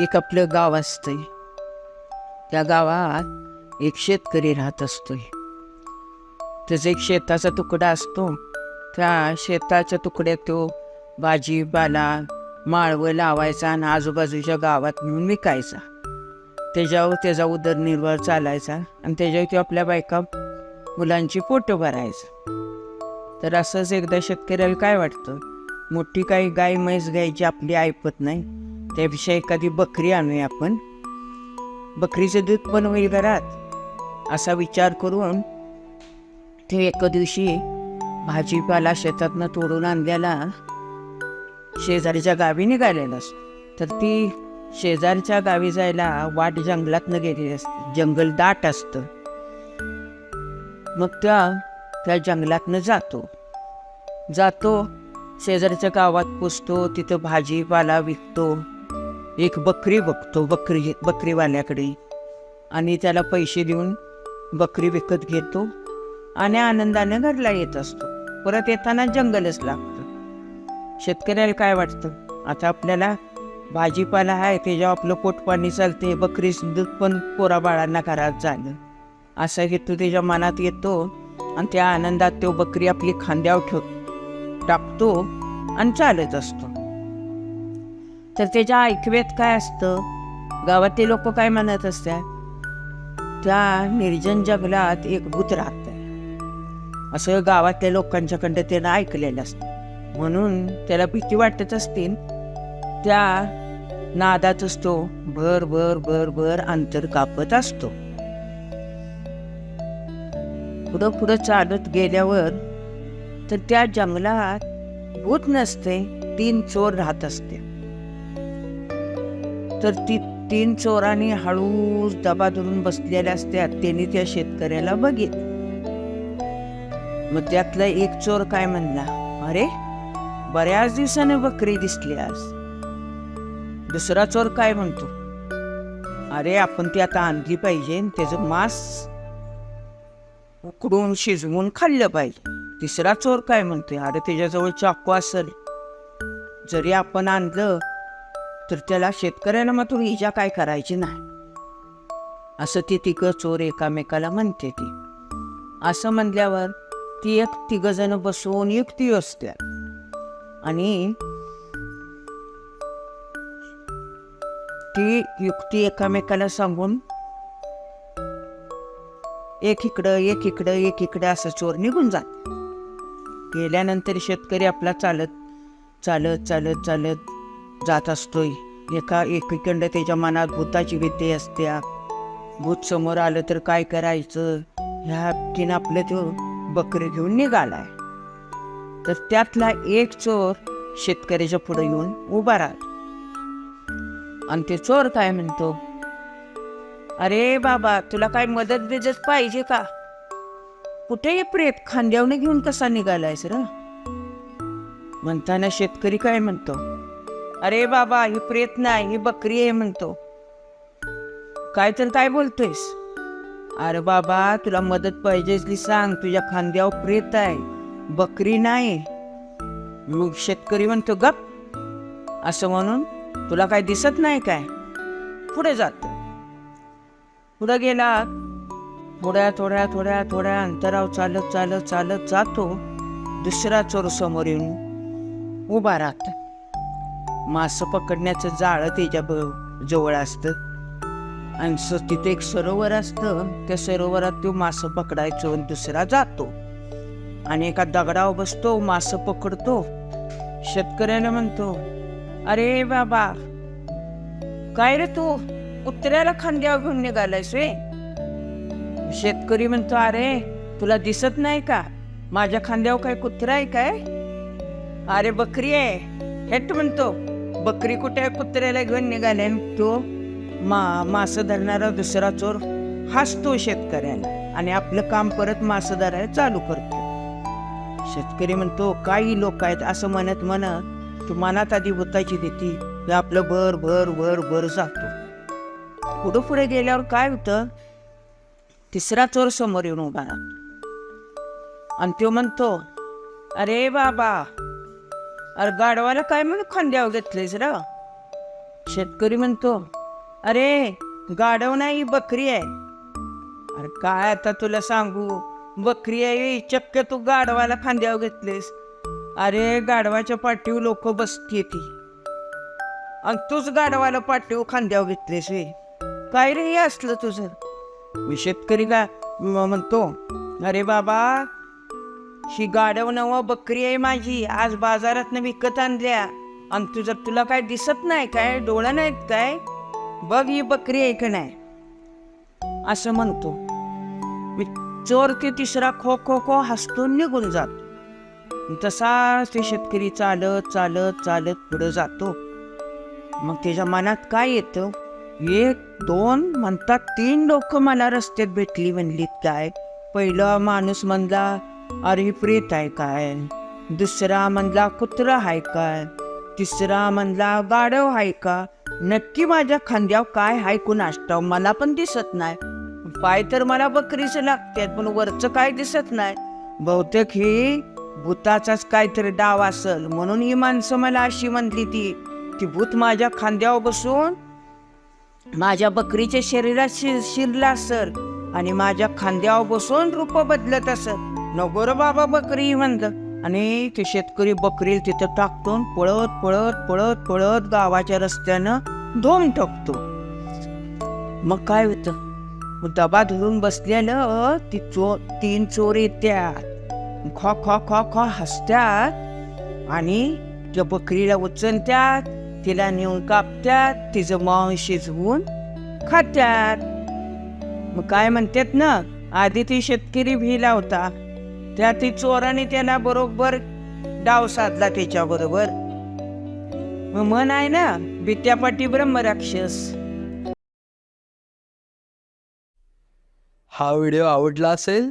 एक आपलं गाव असतंय. त्या गावात एक शेतकरी राहत असतोय. त्याचा एक शेताचा तुकडा असतो. त्या शेताच्या तुकड्यात तो भाजीपाला माळवं लावायचा आणि आजूबाजूच्या गावात नेऊन विकायचा. त्याच्यावर त्याचा उदरनिर्वाह चालायचा आणि त्याच्यावर तो आपल्या बायका मुलांची पोटं भरायचं. तर असंच एकदा शेतकऱ्याला काय वाटतं? मोठी काही गाय म्हैस घ्यायची आपली ऐपत नाही. त्यापेक्षा एखादी बकरी आणूया आपण. बकरीचं दूध पण होईल घरात. असा विचार करून ते एका दिवशी भाजीपाला शेतातनं तोडून आणलेला शेजारीच्या गावी निघालेला असतो. तर ती शेजारच्या गावी जायला वाट जंगलातनं गेलेली असते. जंगल दाट असतं. मग त्या त्या जंगलातनं जातो. जातो शेजारच्या गावात पोचतो तिथं भाजीपाला विकतो. एक बकरी बघतो बकरी बकरीवाल्याकडे. आणि त्याला पैसे देऊन बकरी विकत घेतो आणि आनंदाने घरला येत असतो. परत येताना जंगलच लागतं. शेतकऱ्याला काय वाटतं? आता आपल्याला भाजीपाला आहे त्याच्यावर आपलं पोटपाणी चालते बकरी दूध पण पोरा बाळांना घरात झालं. असा हेतू त्याच्या मनात येतो आणि त्या आनंदात तो बकरी आपली खांद्यावर ठेव टाकतो आणि चालत असतो. तर त्याच्या ऐकवेत काय असतं? गावातले लोक काय म्हणत असतात? त्या निर्जन जंगलात एक भूत राहत आहे असं गावातल्या लोकांच्याकडं त्यानं ऐकलेलं असतं. म्हणून त्याला भीती वाटत असतील त्या नादातच तो भर भर भर भर अंतर कापत असतो. पुढं पुढं चालत गेल्यावर तर त्या जंगलात भूत नसते तीन चोर राहत असते. तर ती तीन चोरांनी हळूच दबा धरून बसलेल्या असत्या. त्यांनी त्या शेतकऱ्याला बघित मग त्यातला एक चोर काय म्हणला? अरे बऱ्याच दिवसाने बकरी दिसली आज. दुसरा चोर काय म्हणतो? अरे आपण ती आता आणली पाहिजे आणि त्याचं मांस उकडून शिजवून खाल्लं पाहिजे. तिसरा चोर काय म्हणतोय अरे त्याच्याजवळ चाकू असेल. जरी आपण आणलं तर त्याला शेतकऱ्याला मात्र इजा काय करायची नाही. असं ती तिघं चोर एकामेकाला म्हणते ती. असं म्हणल्यावर ती एक तिघ जण बसून युक्ती असत्या आणि ती युक्ती एकामेकाला सांगून एक इकडं एक इकडं एक इकडं असं चोर निघून जात. गेल्यानंतर शेतकरी आपला चालत चालत चालत चालत जात असतोय. एका एकीकडं त्याच्या मनात भूताची भीती असत्या भूत समोर आलं तर काय करायचं? ह्या तिनं आपलं तो बकरी घेऊन निघालाय. तर त्यातला एक चोर शेतकऱ्याच्या पुढे येऊन उभा राहतो. आणि ते चोर काय म्हणतो? अरे बाबा तुला काय मदत बिजत पाहिजे का? कुठे प्रेत खांद्यावने घेऊन कसा निघालायस र? म्हणताना शेतकरी काय म्हणतो? अरे बाबा ही प्रेत नाही ही बकरी आहे म्हणतो. काय तर काय बोलतोयस? अरे बाबा तुला मदत पाहिजे सांग तुझ्या खांद्यावर प्रेत आहे बकरी नाही. मग शेतकरी म्हणतो गप. असं म्हणून तुला काय दिसत नाही काय? पुढे जात. पुढे गेला. थोड्या थोड्या थोड्या थोड्या अंतरावर चालत चालत चालत जातो. दुसरा चोर समोर येऊन उभा राहत. मासं पकडण्याचं जाळं त्याच्या ब- जवळ असतं. आणि स तिथे एक सरोवर असतं. त्या सरोवरात तो मासं पकडायचो आणि दुसरा जातो. आणि एका दगडावर बसतो मासं पकडतो. शेतकऱ्याला म्हणतो अरे बाबा. काय रे तू? कुत्र्याला खांद्यावर घेऊन निघालायस रे? शेतकरी म्हणतो अरे तुला दिसत नाही का? माझ्या खांद्यावर काय कुत्रा आहे काय? अरे बकरी आहे. हेट म्हणतो. बकरी कुठे आहे? कुत्र्याला घेऊन निघाले तो मा मासं धरणारा दुसरा चोर हसतो शेतकऱ्याला आणि आपलं काम परत मासं धरायला चालू करतो. शेतकरी म्हणतो काही लोक आहेत असं म्हणत म्हणत तू मनात आधी भूताची देती मी आपलं भर भर भर भर जातो. पुढं पुढे गेल्यावर काय होतं? तिसरा चोर समोर येऊन उभा आणि तो म्हणतो अरे बाबा अरे गाडवाला काय म्हणून खांद्यावर घेतलेस र? शेतकरी म्हणतो अरे गाडव नाही बकरी आहे. अरे काय आता तुला सांगू? बकरी आहे चक्क तू गाडवाला खांद्यावर घेतलेस अरे गाढवाच्या पाठीवर लोक बसती ती. आणि तूच गाढवाला पाठीव खांद्यावर घेतलेस रे. काय रे हे असलं तुझं? मी शेतकरी का म्हणतो अरे बाबा ही गाढव नव बकरी आहे माझी. आज बाजारात विकत आणल्या. आणि तुझं तुला काय दिसत नाही काय? डोळा नाहीत काय? बघ ही बकरी आहे का नाही. असं म्हणतो. मी चोर ते तिसरा खो खो खो हसतून निघून जातो. तसा ते शेतकरी चालत चालत चालत पुढं जातो. मग त्याच्या मनात काय येतं? एक दोन म्हणतात तीन लोक मला रस्त्यात भेटली म्हणलीत काय? पहिला माणूस म्हणला अरे प्रेत आहे काय? दुसरा म्हणला कुत्रा आहे काय? तिसरा म्हणला गाढव आहे का? नक्की माझ्या खांद्यावर काय हाय कुणाष्टाव मला पण दिसत नाही. पाय तर मला बकरीचं लागतात पण वरचं काय दिसत नाही. बहुतेक ही भूताचाच काहीतरी डाव असल. म्हणून ही माणसं मला अशी म्हणली ती ती भूत माझ्या खांद्यावर बसून माझ्या बकरीच्या शरीरात शिर शिरला असल आणि माझ्या खांद्यावर बसून रूप बदलत असत नगोर बाबा बकरी म्हणलं. आणि ते शेतकरी बकरी तिथं टाकतो पळत पळत पळत पळत गावाच्या रस्त्यानं धोम टाकतो मग काय होतं? मग डबा धरून बसलेलं ती चो तीन चोर येत्यात. खो खो खॉ खो हसत्यात आणि त्या बकरीला उचलत्यात तिला नेऊन कापत्यात तिचं मांस शिजवून खात्यात मग काय म्हणतात ना आधी ती शेतकरी भिला होता त्या ती चोराने त्याला बरोबर डाव साधला त्याच्या बरोबर मग मन आहे ना बित्यापाटी ब्रह्मराक्षस हा व्हिडिओ आवडला असेल